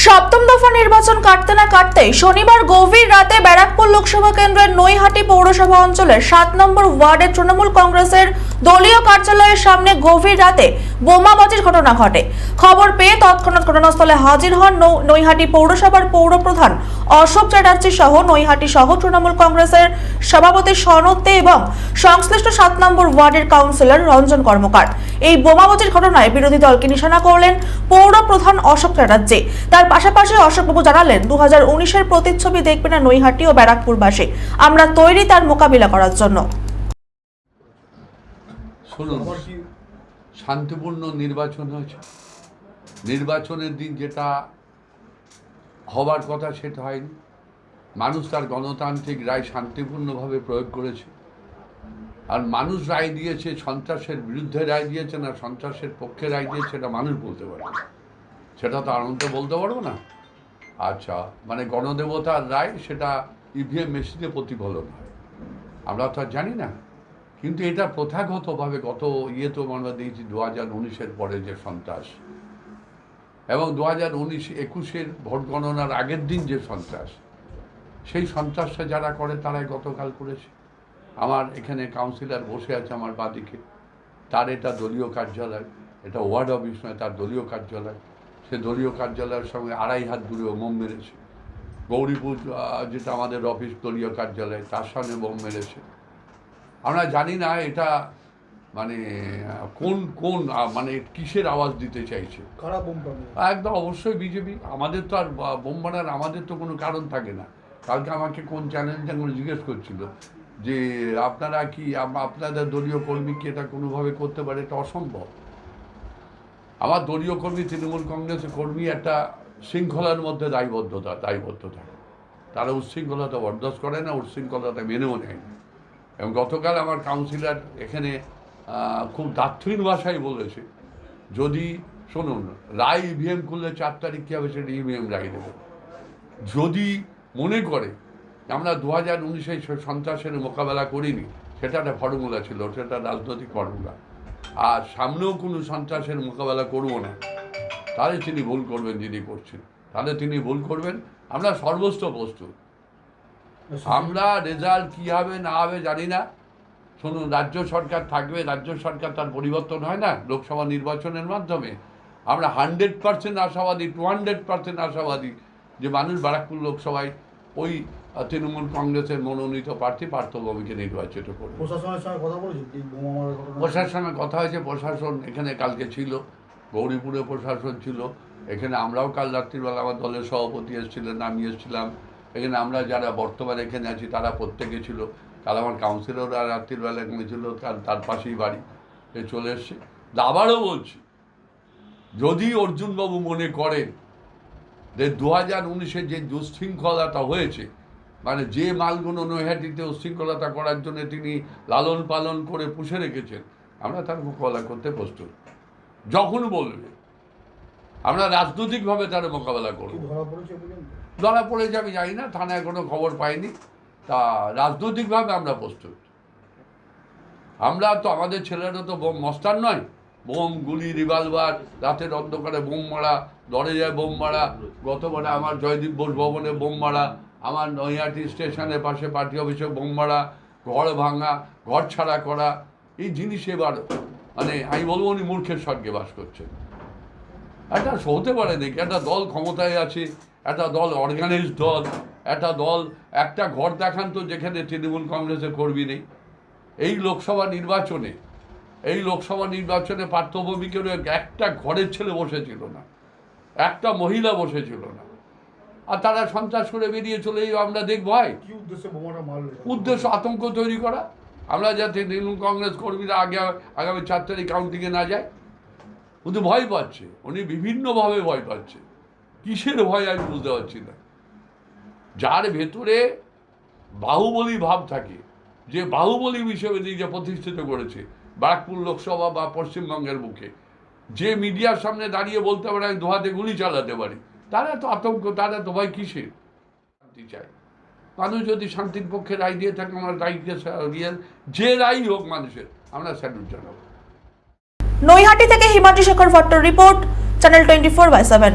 সপ্তম দফা নির্বাচন কাটতে না কাটতেই শনিবার গভীর রাতে ব্যারাকপুর লোকসভা কেন্দ্রের নৈহাটি পৌরসভা অঞ্চলের সাত নম্বর ওয়ার্ডের তৃণমূল কংগ্রেসের দলীয় কার্যালয়ের সামনে গভীর রাতে বোমাবাজির ঘটনা ঘটে। খবর পেয়ে তৎক্ষণাৎ ঘটনাস্থলে হাজির হন নৈহাটি পৌরসভার পৌরপ্রধান অশোক চ্যাটার্জি সহ নৈহাটি সহ তৃণমূল কংগ্রেসের সভাপতি সনদ দে এবং সংশ্লিষ্ট সাত নম্বর ওয়ার্ডের কাউন্সিলর রঞ্জন কর্মকার। এই বোমাবাজির ঘটনায় বিরোধী দলকে নিশানা করলেন পৌর প্রধান অশোক চ্যাটার্জি। তার পাশাপাশি অশোকবাবু জানালেন দু হাজার উনিশের প্রতিচ্ছবি দেখবে না নৈহাটি ও ব্যারাকপুরবাসী। আমরা তৈরি তার মোকাবিলা করার জন্য। শান্তিপূর্ণ নির্বাচন হয়েছে। নির্বাচনের দিন যেটা হবার কথা সেটা হয়নি। মানুষ তার গণতান্ত্রিক রায় শান্তিপূর্ণভাবে প্রয়োগ করেছে। আর মানুষ রায় দিয়েছে, সন্ত্রাসের বিরুদ্ধে রায় দিয়েছে না সন্ত্রাসের পক্ষে রায় দিয়েছে সেটা মানুষ বলতে পারবে সেটা তো আনন্দ বলতে পারব না। আচ্ছা মানে গণদেবতার রায় সেটা ইভিএম মেশিনে প্রতিফলন হয়। আমরা তো আর জানি না। কিন্তু এটা প্রথাগতভাবে গত ইয়ে তো আমরা দিয়েছি দু হাজার উনিশের পরে যে সন্ত্রাস এবং দু হাজার উনিশ একুশের ভোট গণনার আগের দিন যে সন্ত্রাস, সেই সন্ত্রাসটা যারা করে তারাই গতকাল করেছে। আমার এখানে কাউন্সিলর বসে আছে আমার বাদিকে। তার এটা দলীয় কার্যালয়, এটা ওয়ার্ড অফিস নয়, তার দলীয় কার্যালয়। সে দলীয় কার্যালয়ের সঙ্গে আড়াই হাত দূরে বোম মেরেছে। গৌরীপুর যেটা আমাদের অফিস দলীয় কার্যালয়, তার সামনে বোম মেরেছে। আমরা জানি না এটা মানে কোন কোন মানে কিসের আওয়াজ দিতে চাইছে। একদম অবশ্যই বিজেপি। আমাদের তো আর বা- বোম আমাদের তো কোনো কারণ থাকে না। কালকে আমাকে কোন চ্যানেলটা করে জিজ্ঞেস করছিল যে আপনারা কি আপনাদের দলীয় কর্মী কি এটা কোনোভাবে করতে পারে? এটা অসম্ভব। আমার দলীয় কর্মী তৃণমূল কংগ্রেসের কর্মী একটা শৃঙ্খলার মধ্যে দায়বদ্ধতা দায়বদ্ধ থাকে। তারা উচ্ছৃঙ্খলতা বরদাস্ত করে না উচ্ছৃঙ্খলতা মেনেও নেয় না। এবং গতকাল আমার কাউন্সিলর এখানে খুব দার্থহীন ভাষায় বলেছে। যদি, শুনুন, রায় ইভিএম খুললে চার তারিখ কী হবে সেটা ইভিএম লাগিয়ে দেবে। যদি মনে করে আমরা দু হাজার উনিশে সন্ত্রাসের মোকাবেলা করিনি, সেটা একটা ফর্মুলা ছিল, সেটা রাজনৈতিক ফর্মুলা আর সামনেও কোনো সন্ত্রাসের মোকাবেলা করব না, তাহলে তিনি ভুল করবেন যিনি করছেন। তাহলে তিনি ভুল করবেন। আমরা সর্বস্ব প্রস্তুত। আমরা রেজাল্ট কী হবে না হবে জানি না। শুনুন রাজ্য সরকার থাকবে রাজ্য সরকার তার পরিবর্তন হয় না লোকসভা নির্বাচনের মাধ্যমে। আমরা হান্ড্রেড পার্সেন্ট আশাবাদী টু হান্ড্রেড পার্সেন্ট আশাবাদী যে মানুষ বারাকপুর লোকসভায় ওই তৃণমূল কংগ্রেসের মনোনীত প্রার্থী পার্থভূমিকে নির্বাচিত করবে। প্রশাসনের কথা হয়েছে প্রশাসন এখানে কালকে ছিল গৌরীপুরে প্রশাসন ছিল এখানে আমরাও কাল রাত্রিবেলা আমার দলের সভাপতি এসেছিলেন আমি এসেছিলাম। এখানে আমরা যারা বর্তমানে এখানে আছি, তারা প্রত্যেকে ছিল। কাল আমার কাউন্সিলররা রাত্রিবেলা এখানে ছিল তার তার পাশেই বাড়ি। এ চলে এসছে। আবারও বলছি, যদি অর্জুনবাবু মনে করেন যে দু হাজার উনিশে যে দুশৃঙ্খলতা হয়েছে মানে যে মালগুলো নৈহাটিতে উশৃঙ্খলতা করার জন্য তিনি লালন পালন করে পুষে রেখেছেন, আমরা তার মোকাবেলা করতে প্রস্তুত। যখন বলবে, আমরা রাজনৈতিকভাবে তার মোকাবেলা করব। ধরা পড়েছে আমি জানি না, থানায় কোনো খবর পাইনি। তা রাজনৈতিকভাবে আমরা প্রস্তুত। আমরা তো আমাদের ছেলেরা তো বোম মস্তান নয়। বোম, গুলি, রিভলভার, রাতের অন্ধকারে বোম মারা দরজায় বোম মারা, গতবারে আমার জয়দীপ বোস ভবনে বোম মারা, আমার নৈহাটি স্টেশনের পাশে পার্টি অফিসে বোম মারা, ঘর ভাঙা, ঘর ছাড়া করা, এই জিনিস এবার মানে আমি বলব উনি মূর্খের স্বর্গে বাস করছেন। একটা হতে পারে নাকি? একটা দল ক্ষমতায় আছে একটা দল অর্গানাইজ দল একটা দল একটা ঘর দেখান তো যেখানে তৃণমূল কংগ্রেসের কর্মী নেই। এই লোকসভা নির্বাচনে এই লোকসভা নির্বাচনে পার্থভূমিকের একটা ঘরের ছেলে বসেছিল না একটা মহিলা বসেছিল না। আর তারা সন্ত্রাস করে বেরিয়ে চলে আমরা দেখব হয় কি উদ্দেশ্যে বোমাটা উদ্দেশ্য আতঙ্ক তৈরি করা। আমরা যাতে তৃণমূল কংগ্রেস কর্মীরা আগে আগামী চার তারিখ কাউন্টিংয়ে না যায় উনি ভয় পাচ্ছে উনি বিভিন্নভাবে ভয় পাচ্ছে। কিসের ভয় আমি বুঝতে পারছি না। যার ভেতরে বাহুবলী ভাব থাকে, যে বাহুবলী হিসেবে নিজে প্রতিষ্ঠিত করেছে, বারাকপুর লোকসভা বা পশ্চিমবঙ্গের মুখে যে মিডিয়ার সামনে দাঁড়িয়ে বলতে পারে, আমি দোহাতে গুলি চালাতে পারি। তারা তো আতঙ্ক, তারা তো ভয় কিসের? শান্তি চায়। মানুষ যদি শান্তির পক্ষে রায় দিয়ে থাকে, আমার রায়কে যে রায় হোক মানুষের, আমরা স্যালুট জানাব। নৈহাটি থেকে Himadri Shekhar ভট্টর report, channel twenty four by seven.